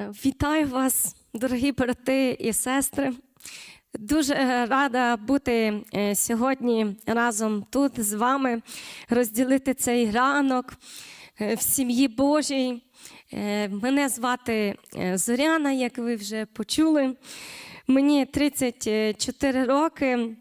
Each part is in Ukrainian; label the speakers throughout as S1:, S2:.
S1: Вітаю вас, дорогі брати і сестри. Дуже рада бути е, сьогодні разом тут з вами, розділити цей ранок е, в сім'ї Божій. Е, Мене звати е, Зоряна, як ви вже почули. Мені 34 роки.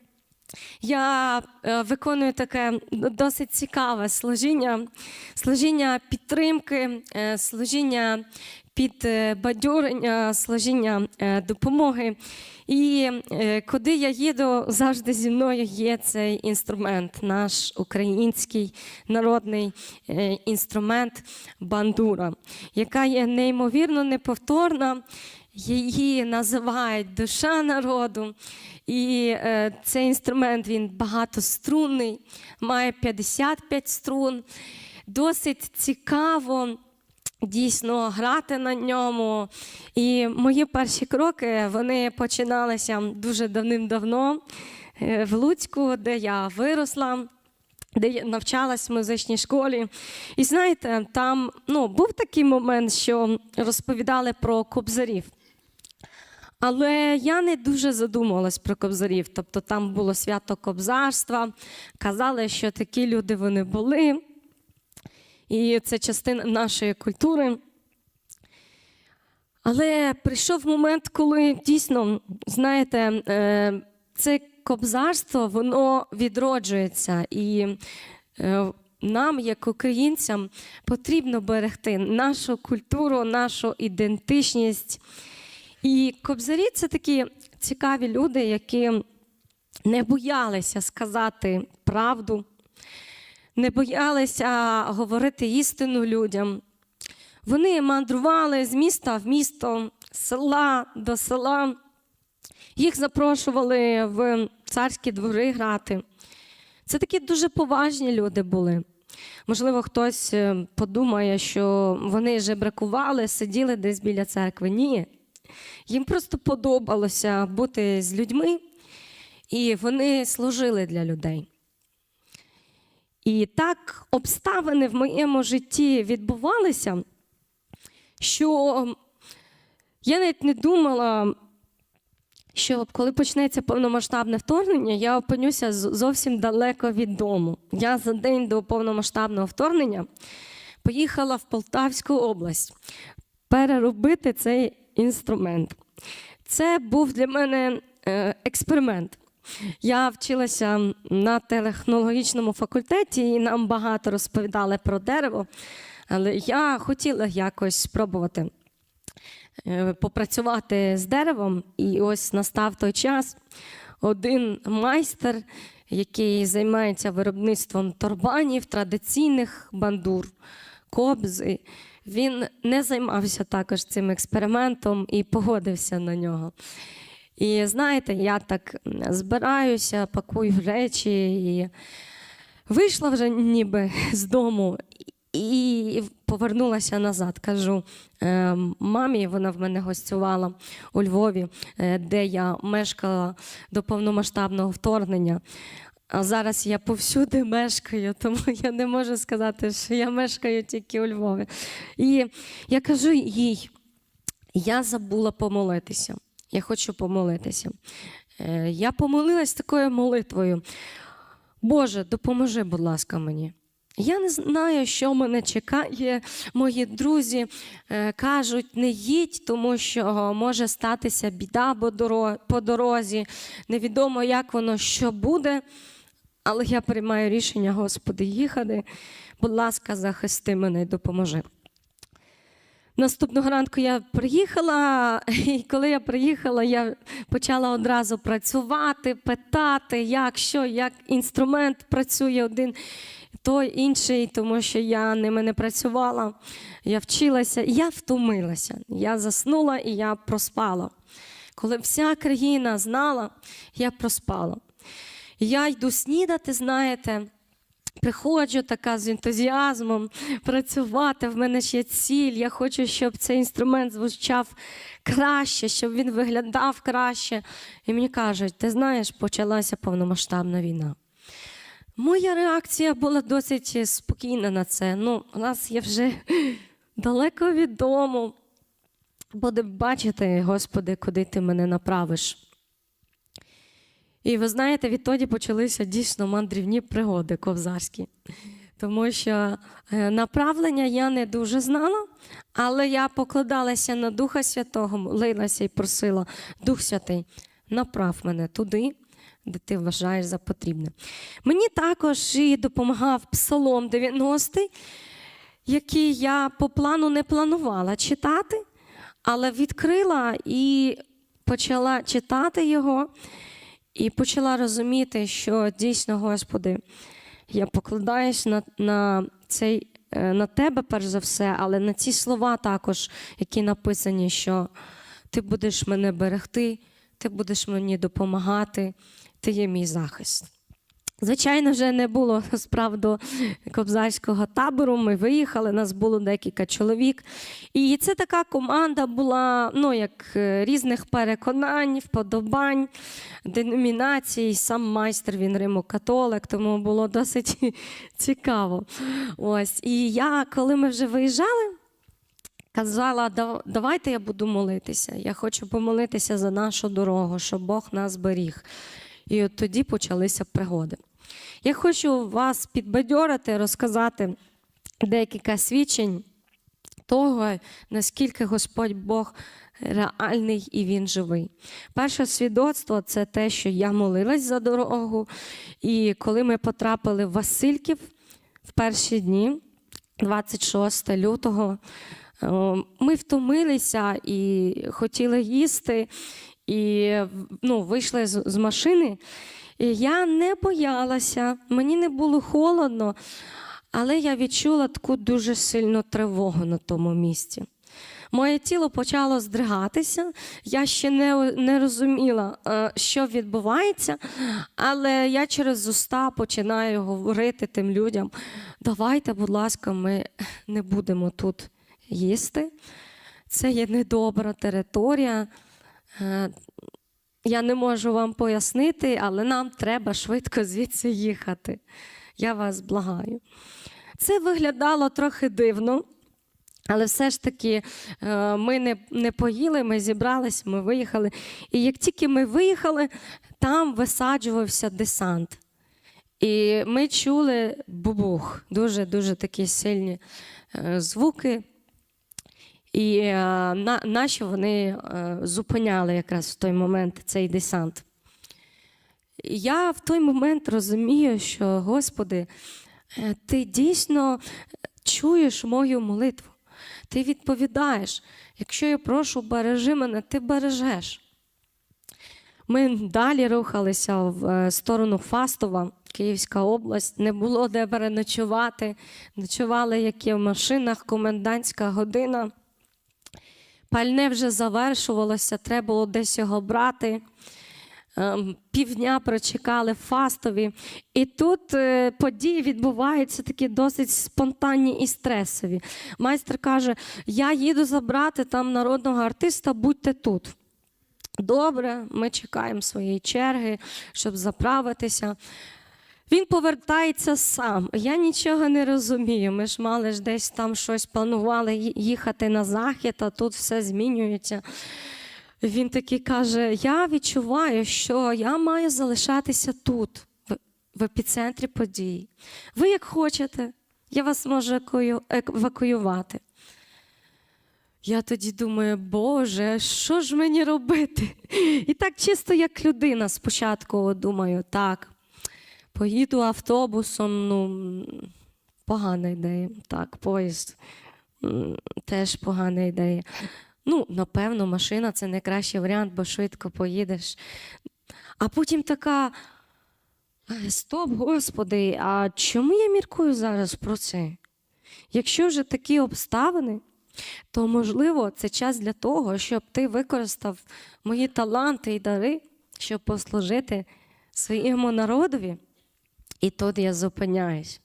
S1: Я е, виконую таке досить цікаве служіння, служіння підтримки, е, служіння підбадьорення, служіння е, допомоги. І куди я їду, завжди зі мною є цей інструмент, наш український народний інструмент бандура, яка є неймовірно неповторна. Її називають душа народу, і е, цей інструмент він багатострунний, має 55 струн. Досить цікаво дійсно грати на ньому. І мої перші кроки вони починалися дуже давним-давно е, в Луцьку, де я виросла. Де я навчалась в музичній школі. І знаєте, там ну, був такий момент, що розповідали про кобзарів. Але я не дуже задумувалась про кобзарів. Тобто там було свято кобзарства, казали, що такі люди вони були. І це частина нашої культури. Але прийшов момент, коли дійсно, знаєте, е, це кобзарство, воно відроджується. І е, нам, як українцям, потрібно берегти нашу культуру, нашу ідентичність. І кобзарі це такі цікаві люди, які не боялися сказати правду, не боялися говорити істину людям. Вони мандрували з міста в місто, з села до села. Їх запрошували в царські двори грати. Це такі дуже поважні люди були. Можливо, хтось е, подумає, що вони жебракували, сиділи десь біля церкви. Ні. Їм просто подобалося бути з людьми, і вони служили для людей. І так обставини в моєму житті відбувалися, що я навіть не думала, що коли почнеться повномасштабне вторгнення, я опинюся зовсім далеко від дому. Я за день до повномасштабного вторгнення поїхала в Полтавську область переробити цей інструмент. Це був для мене е, експеримент. Я вчилася на технологічному факультеті, і нам багато розповідали про дерево, але я хотіла якось спробувати е, попрацювати з деревом. І ось настав той час. Один майстер, який займається виробництвом торбанів, традиційних бандур, кобзи, він не займався також цим експериментом і погодився на нього. І знаєте, я так збираюся, пакую речі і вийшла вже ніби з дому і повернулася назад. Кажу е, мамі, вона в мене гостювала у Львові, е, де я мешкала до повномасштабного вторгнення. А зараз я повсюди мешкаю, тому я не можу сказати, що я мешкаю тільки у Львові. І я кажу їй, я забула помолитися. Я хочу помолитися. Е, Я помолилась такою молитвою. Боже, допоможи, будь ласка, мені. Я не знаю, що мене чекає. Мої друзі е, кажуть, не їдь, тому що може статися біда по дорозі. Невідомо, як воно що буде. Але я приймаю рішення, Господи, їхати. Будь ласка, захисти мене і допоможи. Наступного ранку я приїхала, і коли я приїхала, я почала одразу працювати, питати, як, що, як інструмент працює один, той інший, тому що я ними не працювала. Я вчилася, я втомилася. Я заснула і я проспала. Коли вся країна знала, я проспала. Я йду снідати, знаєте. Приходжу така з ентузіазмом працювати. В мене є ціль. Я хочу, щоб цей інструмент звучав краще, щоб він виглядав краще. І мені кажуть, ти знаєш, почалася повномасштабна війна. Моя реакція була досить спокійна на це. Ну, у нас є вже далеко від дому. Будемо бачити, Господи, куди ти мене направиш. І ви знаєте, відтоді почалися дійсно мандрівні пригоди ковзарські. Тому що е, направлення я не дуже знала, але я покладалася на Духа Святого, молилася і просила, Дух Святий, направ мене туди, де ти вважаєш за потрібне. Мені також і допомагав Псалом 90, який я по плану не планувала читати, але відкрила і почала читати його, і почала розуміти, що дійсно, Господи, я покладаюсь на, на, цей, е, на тебе, перш за все, але на ці слова також, які написані, що ти будеш мене берегти, ти будеш мені допомагати, ти є мій захист. Звичайно, вже не було справ до кобзарського табору. Ми виїхали, нас було декілька чоловік. І це така команда була ну, як е, різних переконань, вподобань, деномінацій. Сам майстер він римокатолик, тому було досить цікаво. Ось. І я, коли ми вже виїжджали, казала, давайте я буду молитися. Я хочу помолитися за нашу дорогу, щоб Бог нас беріг. І от тоді почалися пригоди. Я хочу вас підбадьорити, розказати декілька свідчень того, наскільки Господь Бог реальний і Він живий. Перше свідоцтво це те, що я молилась за дорогу. І коли ми потрапили в Васильків в перші дні, 26 лютого, ми втомилися і хотіли їсти, і ну, вийшли з машини. Я не боялася, мені не було холодно, але я відчула таку дуже сильну тривогу на тому місці. Моє тіло почало здригатися. Я ще не, не розуміла, е, що відбувається, але я через уста починаю говорити тим людям: давайте, будь ласка, ми не будемо тут їсти. Це є недобра територія. Я не можу вам пояснити, але нам треба швидко звідси їхати. Я вас благаю. Це виглядало трохи дивно, але все ж таки е, ми не, не поїли, ми зібрались, ми виїхали. І як тільки ми виїхали, там висаджувався десант. І ми чули бубух, дуже-дуже такі сильні е, звуки. І е, на, наші вони е, зупиняли якраз в той момент цей десант. І Я в той момент розумію, що, Господи, е, ти дійсно чуєш мою молитву. Ти відповідаєш. Якщо я прошу, бережи мене, ти бережеш. Ми далі рухалися в сторону Фастова, Київська область. Не було де переночувати. Ночували які в машинах, комендантська година. Пальне вже завершувалося, треба було десь його брати. Ем, Півдня прочекали Фастові. І тут е, події відбуваються такі досить спонтанні і стресові. Майстер каже: Я їду забрати там народного артиста, будьте тут. Добре, ми чекаємо своєї черги, щоб заправитися. Він повертається сам. Я нічого не розумію. Ми ж мали ж десь там щось планували їхати на захід, а тут все змінюється. Він такий каже: Я відчуваю, що я маю залишатися тут, в епіцентрі подій. Ви як хочете, я вас можу евакуювати. Я тоді думаю, Боже, що ж мені робити? І так чисто як людина спочатку думаю, так, поїду автобусом, ну, погана ідея. Так, поїзд теж погана ідея. Ну, напевно, машина це найкращий варіант, бо швидко поїдеш. А потім така. «Е, Стоп, Господи, а чому я міркую зараз про це? Якщо вже такі обставини, то можливо це час для того, щоб ти використав мої таланти і дари, щоб послужити своєму народові. І тут я зупиняюсь.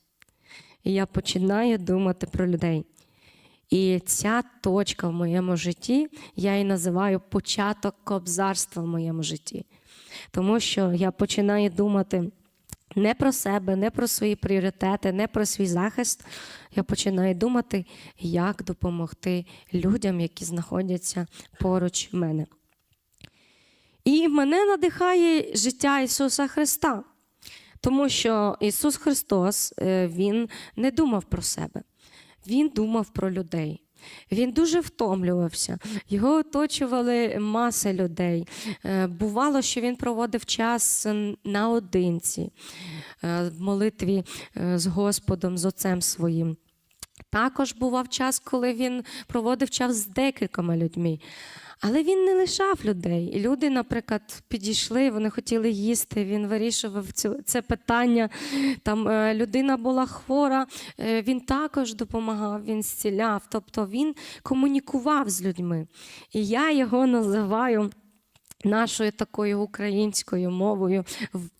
S1: І я починаю думати про людей. І ця точка в моєму житті, я її називаю початок кобзарства в моєму житті. Тому що я починаю думати не про себе, не про свої пріоритети, не про свій захист, я починаю думати, як допомогти людям, які знаходяться поруч мене. І мене надихає життя Ісуса Христа, тому що Ісус Христос е, Він не думав про себе, Він думав про людей. Він дуже втомлювався, його оточували маси людей. Е, Бувало, що він проводив час наодинці е, в молитві з Господом, з Отцем своїм. Також бував час, коли він проводив час з декількома людьми. Але він не лишав людей. І люди, наприклад, підійшли, вони хотіли їсти. Він вирішував це питання. Там е, людина була хвора, е, він також допомагав, він зціляв. Тобто він комунікував з людьми. І я його називаю нашою такою українською мовою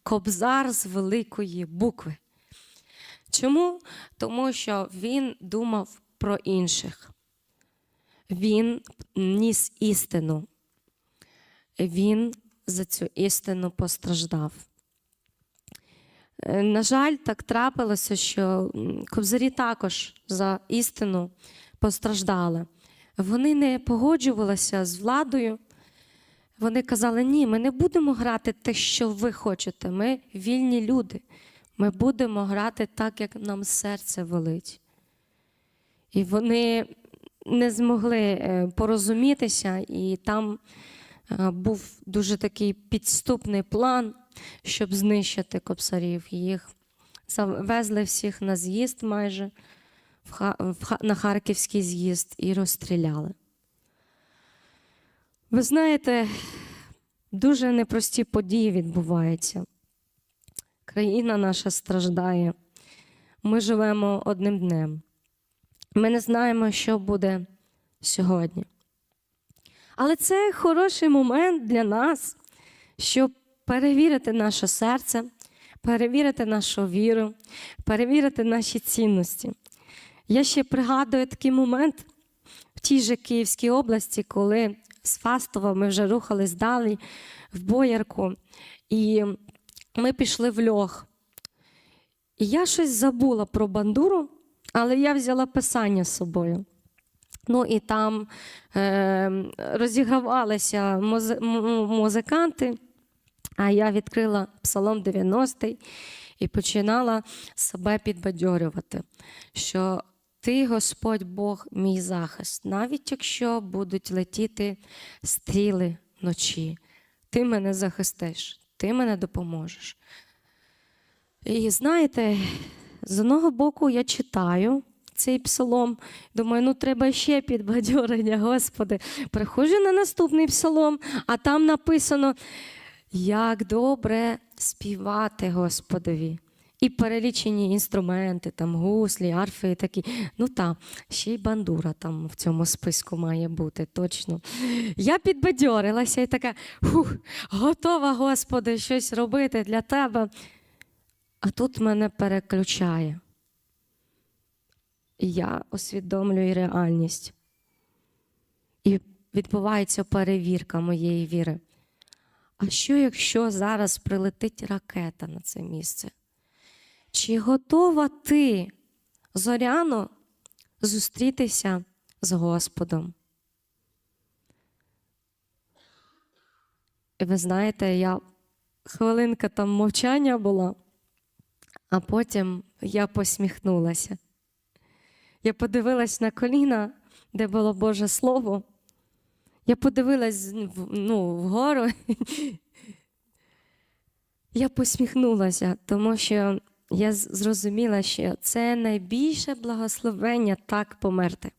S1: кобзар з великої букви. Чому? Тому що він думав про інших. Він ніс істину. Він за цю істину постраждав. Е, На жаль, так трапилося, що кобзарі також за істину постраждали. Вони не погоджувалися з владою. Вони казали: ні, ми не будемо грати те, що ви хочете. Ми вільні люди. Ми будемо грати так, як нам серце велить. І вони не змогли е, порозумітися, і там е, був дуже такий підступний план, щоб знищити кобсарів. Їх завезли всіх на з'їзд майже на Харківський з'їзд і розстріляли. Ви знаєте, дуже непрості події відбуваються. Країна наша страждає. Ми живемо одним днем. Ми не знаємо, що буде сьогодні. Але це хороший момент для нас, щоб перевірити наше серце, перевірити нашу віру, перевірити наші цінності. Я ще пригадую такий момент в тій же Київській області, коли з Фастова ми вже рухались далі в Боярку, і ми пішли в льох. І я щось забула про бандуру, але я взяла писання з собою. Ну і там е, розігравалися музи- м- м- музиканти, а я відкрила Псалом 90 і починала себе підбадьорювати, що ти, Господь Бог, мій захист, навіть якщо будуть летіти стріли вночі, ти мене захистиш, ти мене допоможеш. І знаєте, з одного боку я читаю цей псалом, думаю, ну треба ще підбадьорення, Господи. Приходжу на наступний псалом, а там написано, як добре співати Господові. І перелічені інструменти, там гуслі, арфи і такі. Ну та, ще й бандура там в цьому списку має бути, точно. Я підбадьорилася і така, фух, готова, Господи, щось робити для тебе. А тут мене переключає. І я усвідомлюю реальність. І відбувається перевірка моєї віри. А що, якщо зараз прилетить ракета на це місце? Чи готова ти, Зоряно, зустрітися з Господом? І ви знаєте, я хвилинка там мовчання була, а потім я посміхнулася. Я подивилась на коліна, де було Боже Слово. Я подивилась ну, вгору. Я посміхнулася, тому що я зрозуміла, що це найбільше благословення так померти.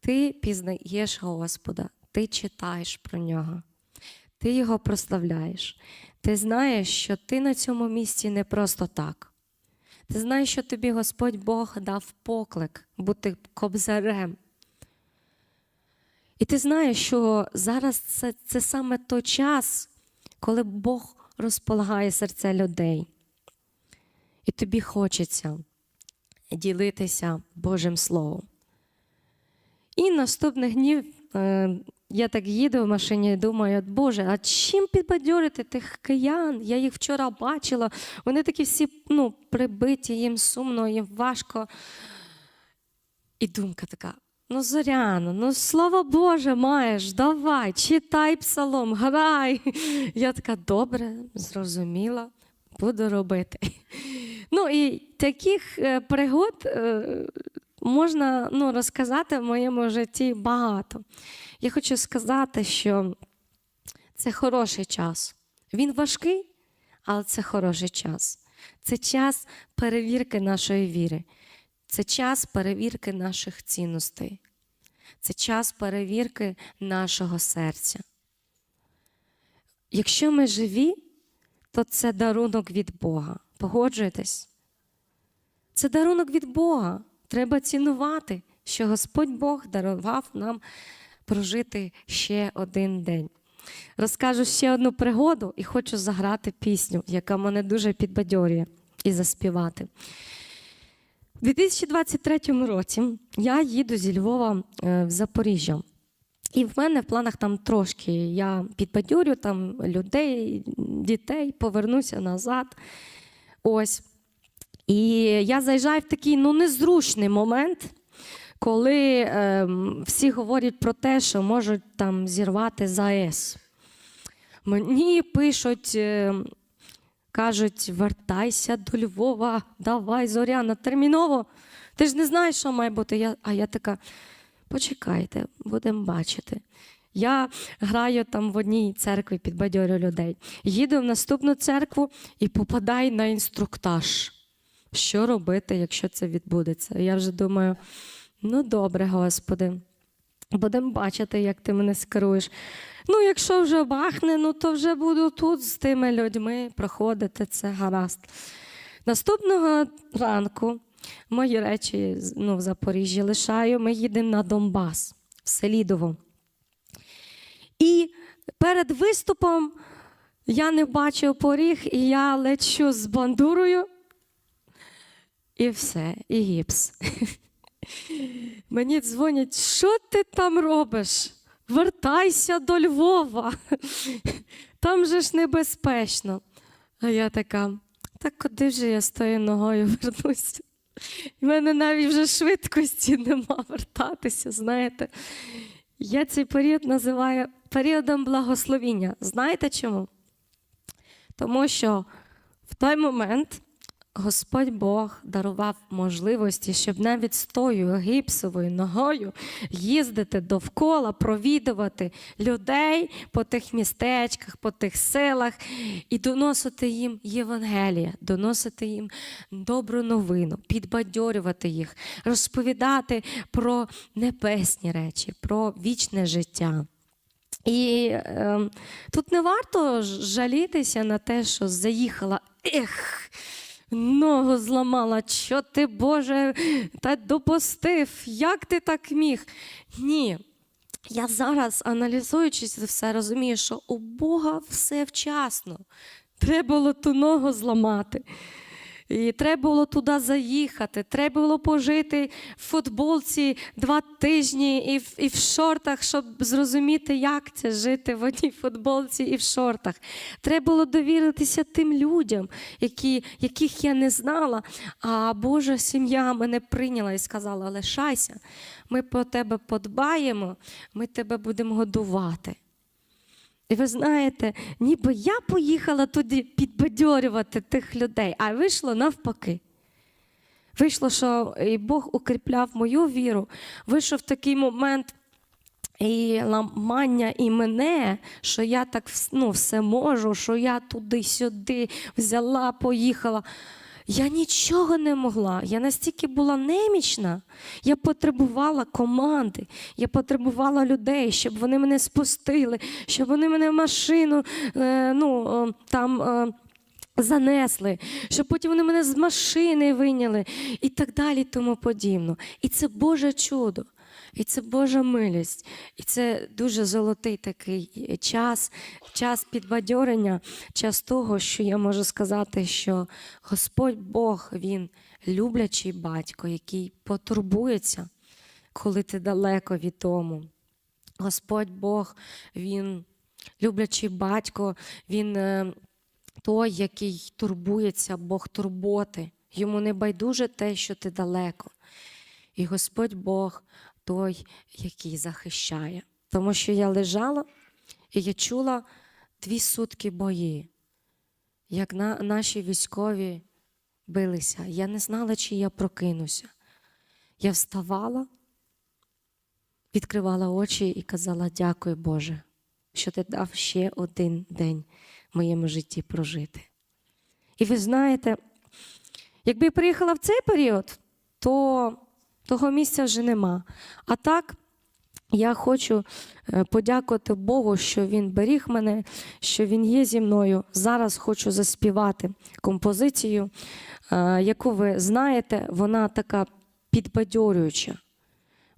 S1: Ти пізнаєш Господа, ти читаєш про нього, ти його прославляєш. Ти знаєш, що ти на цьому місці не просто так. Ти знаєш, що тобі Господь Бог дав поклик бути кобзарем. І ти знаєш, що зараз це, це саме той час, коли Бог розполагає серця людей. І тобі хочеться ділитися Божим Словом. І наступних днів е, я так їду в машині і думаю, Боже, а чим підбадьорити тих киян? Я їх вчора бачила. Вони такі всі ну, прибиті, їм сумно, їм важко. І думка така: ну, Зоряно, ну слава Боже, маєш, давай, читай псалом, грай. Я така, добре, зрозуміла, буду робити. Ну і таких е, пригод е, можна ну, розказати в моєму житті багато. Я хочу сказати, що це хороший час. Він важкий, але це хороший час. Це час перевірки нашої віри. Це час перевірки наших цінностей. Це час перевірки нашого серця. Якщо ми живі, то це дарунок від Бога. Погоджуєтесь? Це дарунок від Бога. Треба цінувати, що Господь Бог дарував нам прожити ще один день. Розкажу ще одну пригоду і хочу заграти пісню, яка мене дуже підбадьорює і заспівати. У 2023 році я їду зі Львова е, в Запоріжжя. І в мене в планах там трошки я підбадьорю там людей, дітей, повернуся назад. Ось. І я заїжджаю в такий ну, незручний момент, коли е, всі говорять про те, що можуть там зірвати ЗАЕС. Мені пишуть, е, кажуть, вертайся до Львова, давай, Зоряна, терміново. Ти ж не знаєш, що має бути. Я, а я така, почекайте, будемо бачити. Я граю там в одній церкві, підбадьорю людей. Їду в наступну церкву і попадаю на інструктаж. Що робити, якщо це відбудеться? Я вже думаю, ну добре, Господи, будемо бачити, як ти мене скеруєш. Ну, якщо вже бахне, ну то вже буду тут з тими людьми проходити це гаразд. Наступного ранку мої речі ну, в Запоріжжі лишаю, ми їдемо на Донбас, в Селідово. І перед виступом я не бачив поріг, і я лечу з бандурою. І все, і гіпс. Мені дзвонять, що ти там робиш? Вертайся до Львова. Там же ж небезпечно. А я така, так куди ж я з тою ногою вернуся? У мене навіть вже швидкості нема вертатися, знаєте. Я цей період називаю періодом благословіння. Знаєте чому? Тому що в той момент Господь Бог дарував можливості, щоб навіть з тою гіпсовою ногою їздити довкола, провідувати людей по тих містечках, по тих селах і доносити їм Євангелія, доносити їм добру новину, підбадьорювати їх, розповідати про небесні речі, про вічне життя. І е, тут не варто жалітися на те, що заїхала. Ех, ногу зламала, що ти, Боже, та допустив, як ти так міг? Ні. Я зараз, аналізуючи це все, розумію, що у Бога все вчасно. Треба було ту ногу зламати. І треба було туди заїхати, треба було пожити в футболці два тижні і в, і в шортах, щоб зрозуміти, як це жити в одній футболці і в шортах. Треба було довіритися тим людям, які, яких я не знала. А Божа сім'я мене прийняла і сказала: лишайся, ми про тебе подбаємо, ми тебе будемо годувати. І ви знаєте, ніби я поїхала туди підбадьорювати тих людей, а вийшло навпаки. Вийшло, що і Бог укріпляв мою віру. Вийшов такий момент і ламання і мене, що я так ну, все можу, що я туди-сюди взяла, поїхала. Я нічого не могла. Я настільки була немічна. Я потребувала команди, я потребувала людей, щоб вони мене спустили, щоб вони мене в машину е, ну, е, там. Е, Занесли, щоб потім вони мене з машини виняли і так далі, тому подібно. І це Боже чудо, і це Божа милість, і це дуже золотий такий час, час підбадьорення, час того, що я можу сказати, що Господь Бог, Він люблячий батько, який потурбується, коли ти далеко від дому. Господь Бог, Він люблячий батько, Він е, той, який турбується, Бог турботи. Йому не байдуже те, що ти далеко. І Господь Бог той, який захищає. Тому що я лежала і я чула дві сутки бої, як на, наші військові билися. Я не знала, чи я прокинуся. Я вставала, відкривала очі і казала: Дякую, Боже, що ти дав ще один день в моєму житті прожити. І ви знаєте, якби я приїхала в цей період, то того місця вже нема. А так, я хочу е, подякувати Богу, що Він беріг мене, що Він є зі мною. Зараз хочу заспівати композицію, е, яку ви знаєте, вона така підбадьорююча.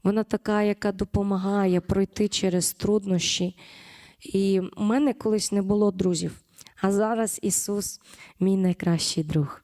S1: Вона така, яка допомагає пройти через труднощі. І в мене колись не було друзів, а зараз Ісус мій найкращий друг.